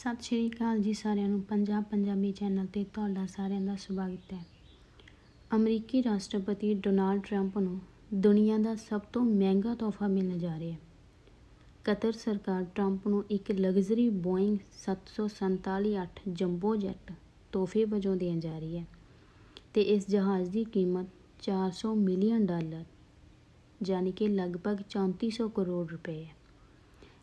ਸਤਿ ਸ਼੍ਰੀ ਅਕਾਲ ਜੀ ਸਾਰਿਆਂ ਨੂੰ। ਪੰਜਾਬ ਪੰਜਾਬੀ ਚੈਨਲ ਤੇ ਤੁਹਾਡਾ ਸਾਰਿਆਂ ਦਾ ਸਵਾਗਤ ਹੈ। ਅਮਰੀਕੀ ਰਾਸ਼ਟਰਪਤੀ ਡੋਨਾਲਡ ਟਰੰਪ ਨੂੰ ਦੁਨੀਆ ਦਾ ਸਭ ਤੋਂ ਮਹਿੰਗਾ ਤੋਹਫਾ ਮਿਲਣ ਜਾ ਰਿਹਾ ਹੈ। ਕਤਰ ਸਰਕਾਰ ਟਰੰਪ ਨੂੰ ਇੱਕ ਲਗਜ਼ਰੀ ਬੋਇੰਗ 747-8 ਜੰਬੋ ਜੈਟ ਤੋਹਫੇ ਵਜੋਂ ਦੇਣ ਜਾ ਰਹੀ ਹੈ ਤੇ ਇਸ ਜਹਾਜ਼ ਦੀ ਕੀਮਤ 400 ਮਿਲੀਅਨ ਡਾਲਰ, ਯਾਨੀ ਕਿ ਲਗਭਗ 3400 ਕਰੋੜ ਰੁਪਏ ਹੈ।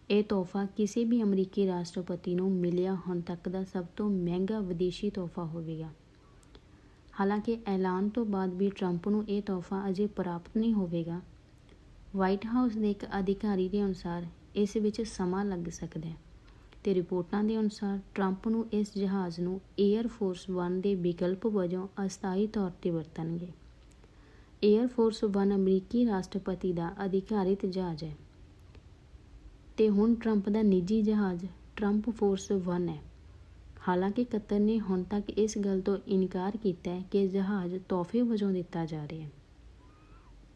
ਇਹ ਤੋਹਫਾ ਕਿਸੇ ਵੀ ਅਮਰੀਕੀ ਰਾਸ਼ਟਰਪਤੀ ਨੂੰ ਮਿਲਿਆ ਹੁਣ ਤੱਕ ਦਾ ਸਭ ਤੋਂ ਮਹਿੰਗਾ ਵਿਦੇਸ਼ੀ ਤੋਹਫਾ ਹੋਵੇਗਾ। ਹਾਲਾਂਕਿ ਐਲਾਨ ਤੋਂ ਬਾਅਦ ਵੀ ਟਰੰਪ ਨੂੰ ਇਹ ਤੋਹਫਾ ਅਜੇ ਪ੍ਰਾਪਤ ਨਹੀਂ ਹੋਵੇਗਾ। ਵਾਈਟ ਹਾਊਸ ਦੇ ਇੱਕ ਅਧਿਕਾਰੀ ਦੇ ਅਨੁਸਾਰ ਇਸ ਵਿੱਚ ਸਮਾਂ ਲੱਗ ਸਕਦਾ ਹੈ ਤੇ ਰਿਪੋਰਟਾਂ ਦੇ ਅਨੁਸਾਰ ਟਰੰਪ ਨੂੰ ਇਸ ਜਹਾਜ਼ ਨੂੰ 에ਅਰ ਫੋਰਸ 1 ਦੇ ਵਿਕਲਪ ਵਜੋਂ ਅਸਥਾਈ ਤੌਰ ਤੇ ਵਰਤਣਗੇ। 에ਅਰ ਫੋਰਸ 1 ਅਮਰੀਕੀ ਰਾਸ਼ਟਰਪਤੀ ਦਾ ਅਧਿਕਾਰਿਤ ਜਹਾਜ਼ ਹੈ। ਤੇ ਹੁਣ ਟਰੰਪ ਦਾ ਨਿੱਜੀ ਜਹਾਜ਼ ਟਰੰਪ ਫੋਰਸ 1 ਹੈ। ਹਾਲਾਂਕਿ ਕਤਰ ਨੇ ਹੁਣ ਤੱਕ ਇਸ ਗੱਲ ਤੋਂ ਇਨਕਾਰ ਕੀਤਾ ਹੈ ਕਿ ਜਹਾਜ਼ ਤੋਹਫੇ ਵਜੋਂ ਦਿੱਤਾ ਜਾ ਰਿਹਾ ਹੈ।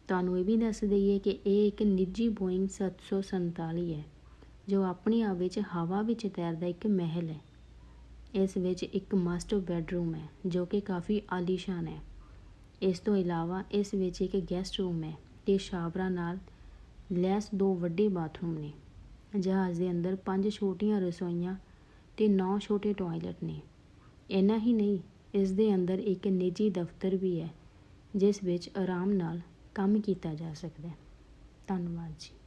ਤੁਹਾਨੂੰ ਇਹ ਵੀ ਦੱਸ ਦਈਏ ਕਿ ਇਹ ਇੱਕ ਨਿੱਜੀ ਬੋਇੰਗ 747 ਹੈ, ਜੋ ਆਪਣੀ ਆਪ ਵਿੱਚ ਹਵਾ ਵਿੱਚ ਤੈਰਦਾ ਇੱਕ ਮਹਿਲ ਹੈ। ਇਸ ਵਿੱਚ ਇੱਕ ਮਾਸਟਰ ਬੈੱਡਰੂਮ ਹੈ, ਜੋ ਕਿ ਕਾਫੀ ਆਲੀਸ਼ਾਨ ਹੈ। ਇਸ ਤੋਂ ਇਲਾਵਾ ਇਸ ਵਿੱਚ ਇੱਕ ਗੈਸਟ ਰੂਮ ਹੈ, ਤੇ ਸ਼ਾਵਰਾਂ ਨਾਲ ਲੈਸ ਦੋ ਵੱਡੇ ਬਾਥਰੂਮ ਨੇ। ਜਹਾਜ਼ ਦੇ ਅੰਦਰ ਪੰਜ ਛੋਟੀਆਂ ਰਸੋਈਆਂ ਤੇ ਨੌ ਛੋਟੇ ਟਾਇਲਟ ਨੇ। ਇੰਨਾ ਹੀ ਨਹੀਂ, ਇਸ ਦੇ ਅੰਦਰ ਇੱਕ ਨਿੱਜੀ ਦਫ਼ਤਰ ਵੀ ਹੈ, ਜਿਸ ਵਿੱਚ ਆਰਾਮ ਨਾਲ ਕੰਮ ਕੀਤਾ ਜਾ ਸਕਦਾ ਹੈ। ਧੰਨਵਾਦ ਜੀ।